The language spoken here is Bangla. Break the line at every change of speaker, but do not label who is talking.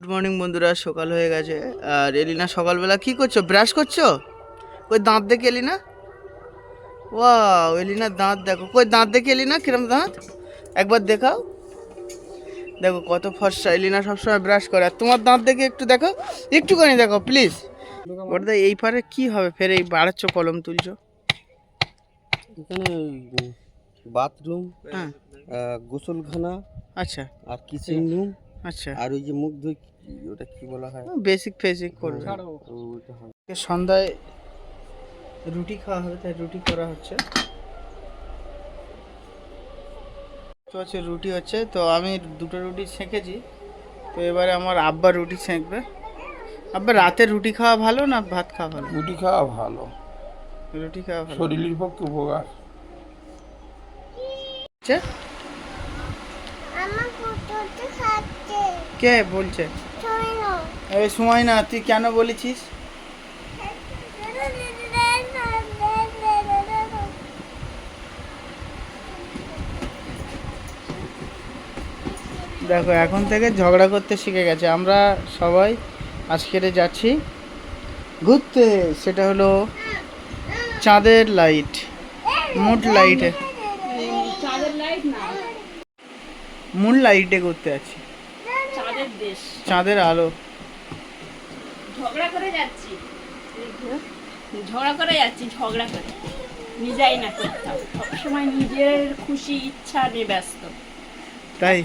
গুড মর্নিং বন্ধুরা। সকাল হয়ে গেছে। আর এলিনা সকালবেলা কি করছ? ব্রাশ করছ? ওই দাঁত দেখে এলি এলিনা? ওয়াও এলিনার দাঁত দেখো। কই দাঁত দেখে এলিনা? কিরম দাঁত? একবার দেখাও। দেখো কত ফর্সা। এলিনা সবসময় ব্রাশ করে। আর তোমার দাঁত দেখে একটু দেখো। একটুখানি দেখো প্লিজ ওটা এই পারে কি হবে? ফের এই বাড়াচ্ছ কলম তুলছো।
এখানে বাথরুম
হ্যাঁ।
গোসলখানা
আচ্ছা।
আর কিচেন রুম
আচ্ছা।
আর ওই যে মুখ ধুই ওটা কি বলা হয়?
বেসিক ফেসিক করবে।
ওটা
সন্ধ্যায় রুটি খাওয়া হবে তাই রুটি করা হচ্ছে। তো হচ্ছে রুটি হচ্ছে তো আমি দুটো রুটি ছেঁকেছি। তো এবারে আমার আব্বা রুটি ছেঁকবে। আব্বা রাতে রুটি খাওয়া ভালো না ভাত খাওয়া ভালো?
রুটি খাওয়া ভালো।
রুটি খাওয়া ভালো।
শরীরের পক্ষে উপকার।
হচ্ছে?
আমার
কে বলছে? এই সময় না তুই কেন বলেছিস? দেখো এখন থেকে ঝগড়া করতে শিখে গেছে। আমরা সবাই আজকের যাচ্ছি ঘুরতে। সেটা হলো চাঁদের লাইট মুড লাইটে। মুন লাইটে ঘুরতে যাচ্ছি।
চাঁদের দেশ।
চাঁদের আলো।
ঝগড়া করে যাচ্ছি। ঝগড়া করে যাচ্ছি ঝগড়া করে। নিজেই না করতাম। সবসময় নিজের খুশি ইচ্ছা নিয়ে ব্যস্ত।
তাই?